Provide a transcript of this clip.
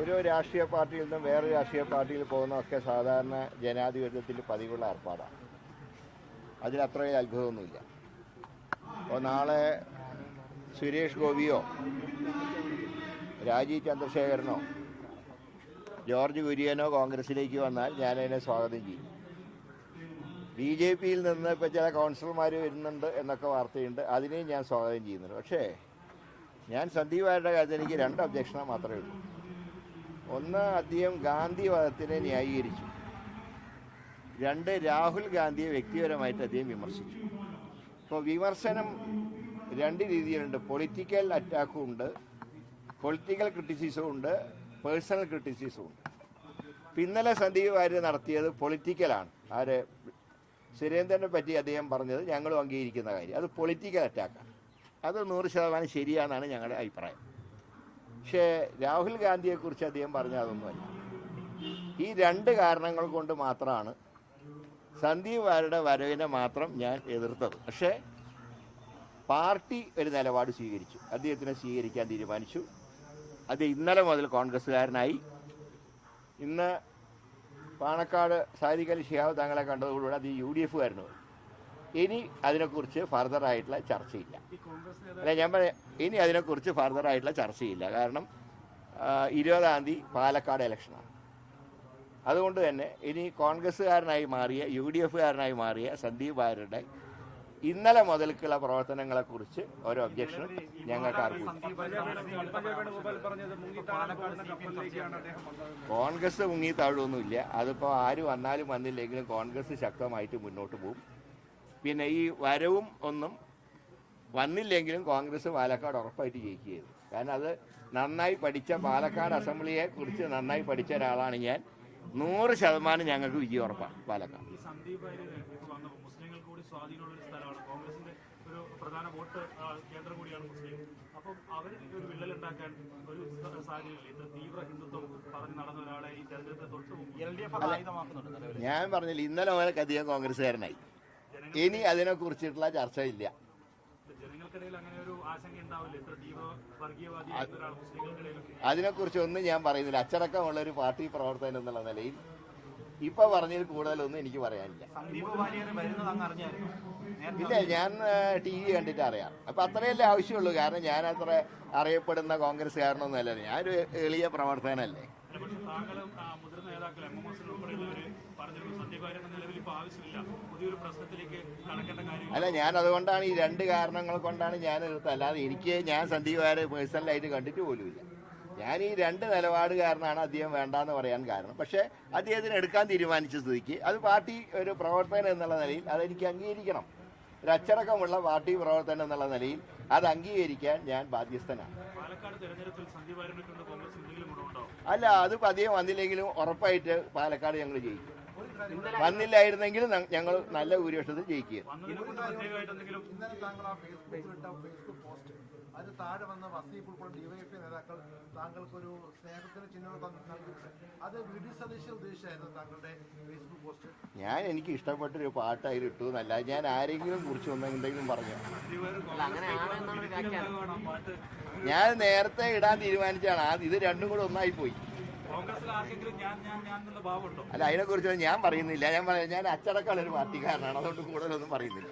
ഒരു രാഷ്ട്രീയ പാർട്ടിയിൽ നിന്നും വേറെ രാഷ്ട്രീയ പാർട്ടിയിൽ പോകുന്നതൊക്കെ സാധാരണ ജനാധിപത്യത്തിൽ പതിവുള്ള ഏർപ്പാടാണ്. അതിലത്രയും അത്ഭുതമൊന്നുമില്ല. അപ്പോൾ നാളെ സുരേഷ് ഗോപിയോ രാജീവ് ചന്ദ്രശേഖരനോ ജോർജ് കുര്യനോ കോൺഗ്രസിലേക്ക് വന്നാൽ ഞാനതിനെ സ്വാഗതം ചെയ്യും. ബി ജെ പിയിൽ നിന്ന് ഇപ്പോൾ ചില കൗൺസിലർമാർ വരുന്നുണ്ട് എന്നൊക്കെ വാർത്തയുണ്ട്. അതിനെയും ഞാൻ സ്വാഗതം ചെയ്യുന്നുണ്ട്. പക്ഷേ ഞാൻ സന്ദീപ് കാര്യത്തിൽ എനിക്ക് രണ്ട് ഒബ്ജക്ഷനെ മാത്രമേ ഉള്ളൂ. ഒന്ന് അദ്ദേഹം ഗാന്ധിവാദത്തിനെ ന്യായീകരിച്ചു. രണ്ട് രാഹുൽ ഗാന്ധിയെ വ്യക്തിപരമായിട്ട് അദ്ദേഹം വിമർശിച്ചു. ഇപ്പോൾ വിമർശനം രണ്ട് രീതിയിലുണ്ട്. പൊളിറ്റിക്കൽ അറ്റാക്കും ഉണ്ട്. പൊളിറ്റിക്കൽ ക്രിറ്റിസിസവും ഉണ്ട്. പേഴ്സണൽ ക്രിറ്റിസിസവും ഉണ്ട്. പിന്നലെ സന്ദീപ് വാര്യ നടത്തിയത് പൊളിറ്റിക്കലാണ് ആര്? സുരേന്ദ്രനെ പറ്റി അദ്ദേഹം പറഞ്ഞത് ഞങ്ങളും അംഗീകരിക്കുന്ന കാര്യം. അത് പൊളിറ്റിക്കൽ അറ്റാക്കാണ് അത് നൂറ് ശതമാനം ശരിയാണെന്നാണ് ഞങ്ങളുടെ അഭിപ്രായം. പക്ഷേ രാഹുൽ ഗാന്ധിയെക്കുറിച്ച് അദ്ദേഹം പറഞ്ഞ അതൊന്നുമല്ല. ഈ രണ്ട് കാരണങ്ങൾ കൊണ്ട് മാത്രമാണ് സന്ദീപ് വാരുടെ വരവിനെ മാത്രം ഞാൻ എതിർത്തത്. പക്ഷേ പാർട്ടി ഒരു നിലപാട് സ്വീകരിച്ചു. അദ്ദേഹത്തിനെ സ്വീകരിക്കാൻ തീരുമാനിച്ചു. അത് ഇന്നലെ മുതൽ കോൺഗ്രസ്സുകാരനായി. ഇന്ന് പാണക്കാട് സാദിഖ് അലി ഷിഹാബ് തങ്ങളെ കണ്ടതോടുകൂടി അത് യു ഡി എഫുകാരന് ഇനി അതിനെക്കുറിച്ച് ഫർദറായിട്ടുള്ള ചർച്ചയില്ല. അല്ല ഞാൻ പറയാം ഇനി അതിനെക്കുറിച്ച് ഫർദറായിട്ടുള്ള ചർച്ചയില്ല. കാരണം ഇരുപതാം തീയതി പാലക്കാട് ഇലക്ഷനാണ്. അതുകൊണ്ട് തന്നെ ഇനി കോൺഗ്രസ്സുകാരനായി മാറിയ യു ഡി എഫുകാരനായി മാറിയ സന്ദീപ് വാര്യരുടെ ഇന്നലെ മുതൽക്കുള്ള പ്രവർത്തനങ്ങളെക്കുറിച്ച് ഒരു ഒബ്ജക്ഷനും ഞങ്ങൾക്ക് വന്നത്. കോൺഗ്രസ് മുങ്ങി താഴുമൊന്നുമില്ല അതിപ്പോൾ ആര് വന്നാലും വന്നില്ലെങ്കിലും കോൺഗ്രസ് ശക്തമായിട്ട് മുന്നോട്ട് പോകും. പിന്നെ ഈ വരവും ഒന്നും വന്നില്ലെങ്കിലും കോൺഗ്രസ് പാലക്കാട് ഉറപ്പായിട്ട് ജയിക്കുകയായിരുന്നു. കാരണം അത് നന്നായി പഠിച്ച പാലക്കാട് അസംബ്ലിയെ കുറിച്ച് നന്നായി പഠിച്ച ഒരാളാണ് ഞാൻ. നൂറ് ശതമാനം ഞങ്ങൾക്ക് വിജയം ഉറപ്പാണ് പാലക്കാട്. ഈ സന്ദീപ് വാര്യര് ഇപ്പോൾ വന്നപ്പോൾ മുസ്ലിങ്ങൾക്ക് കൂടി സ്വാധീനമുള്ള ഒരു സ്ഥലമാണ്. കോൺഗ്രസിന്റെ ഒരു പ്രധാന വോട്ട് ആ, കേന്ദ്രം കൂടിയാണ് മുസ്ലിം അപ്പം അവരിൽ ഒരു വിള്ളലുണ്ടാക്കാൻ ഒരു സാഹചര്യമില്ല. ഇത്ര തീവ്ര ഹിന്ദുത്വം പറഞ്ഞ് നടന്ന ഒരാളെ ഈ തെരഞ്ഞെടുപ്പ് തൊട്ട് മുമ്പ് എൽ ഡി എഫ് അത് ആയുധമാക്കുന്നുണ്ട് നിലവിൽ ഞാൻ പറഞ്ഞില്ല ഇന്നലെ മുതൽ അധികം കോൺഗ്രസ്സുകാരനായി. ഇനി ചർച്ചയില്ല. ഇത്ര തീവ്ര വർഗീയവാദിയായിട്ടുള്ള ഒരാൾ മുസ്ലിങ്ങൾക്കിടയിലൊക്കെ ഞാൻ പറയുന്നില്ല. അച്ചടക്കമുള്ള ഒരു പാർട്ടി പ്രവർത്തകൻ എന്നുള്ള നിലയിൽ ഇപ്പൊ പറഞ്ഞതിൽ കൂടുതലൊന്നും എനിക്ക് പറയാനില്ല. ഇല്ല ഞാൻ ടി വി കണ്ടിട്ട് അറിയാം. അപ്പൊ അത്രയല്ലേ ആവശ്യമുള്ളൂ. കാരണം ഞാൻ അത്ര അറിയപ്പെടുന്ന കോൺഗ്രസ്സുകാരനൊന്നും അല്ല ഞാനൊരു എളിയ പ്രവർത്തകനല്ലേ. അല്ല, പക്ഷേ താങ്കളും ആ, മുതിർന്ന നേതാക്കൾ എം എം എസ് ഉൾപ്പെടെയുള്ളവര് പറഞ്ഞിരുന്നു സന്ദീപ് എന്ന നിലവിൽ ഇപ്പോൾ ആവശ്യമില്ല. പുതിയൊരു പ്രശ്നത്തിലേക്ക് കടക്കേണ്ട കാര്യം അല്ല ഞാൻ അതുകൊണ്ടാണ് ഈ രണ്ട് കാരണങ്ങൾ കൊണ്ടാണ് ഞാൻ എടുത്തത് അല്ലാതെ എനിക്ക് ഞാൻ വാര്യ പേഴ്സണലായിട്ട് കണ്ടിട്ട് പോലുമില്ല ഞാൻ ഈ രണ്ട് നിലപാട് കാരണമാണ് അദ്ദേഹം വേണ്ടാന്ന് പറയാൻ കാരണം. പക്ഷേ അദ്ദേഹത്തിന് എടുക്കാൻ തീരുമാനിച്ച സ്ഥിതിക്ക് അത് പാർട്ടി ഒരു പ്രവർത്തകൻ എന്നുള്ള നിലയിൽ അതെനിക്ക് അംഗീകരിക്കണം. ഒരു അച്ചടക്കമുള്ള പാർട്ടി പ്രവർത്തനം എന്നുള്ള നിലയിൽ അത് അംഗീകരിക്കാൻ ഞാൻ ബാധ്യസ്ഥനാണ്. അല്ല അത് പതിയെ വന്നില്ലെങ്കിലും ഉറപ്പായിട്ട് പാലക്കാട് ഞങ്ങൾ ജയിക്കും. വന്നില്ലായിരുന്നെങ്കിലും ഞങ്ങൾ നല്ല ഭൂരിപക്ഷത്തിൽ ജയിക്കുക ഇന്നലെ താങ്കൾ ആ ഫേസ്ബുക്കിൽ ഇട്ട ഫേസ്ബുക്ക് പോസ്റ്റ് താഴെ വന്ന വസീഫ് ഉൾപ്പെടെ ഡിവൈഎഫ്ഐ നേതാക്കൾ സ്നേഹത്തിന് ചിഹ്നം നൽകിയിട്ടുണ്ട് അത് വി ഡി സതീശ ഉദ്ദേശിച്ചായിരുന്നു താങ്കളുടെ ഫേസ്ബുക്ക് പോസ്റ്റ് ഞാൻ എനിക്ക് ഇഷ്ടപ്പെട്ടൊരു ഒരു അതിൽ ഇട്ടു എന്നല്ല. ഞാൻ ആരെങ്കിലും കുറിച്ച് എന്തെങ്കിലും പറഞ്ഞു? ഞാൻ നേരത്തെ ഇടാൻ തീരുമാനിച്ചാണ് ഇത് രണ്ടും കൂടെ ഒന്നായി പോയി. അല്ല അതിനെക്കുറിച്ച് ഞാൻ പറയുന്നില്ല. ഞാൻ ഞാൻ അച്ചടക്കമുള്ള ഒരു പാർട്ടിക്കാരനാണ്. അതുകൊണ്ട് കൂടുതലൊന്നും പറയുന്നില്ല.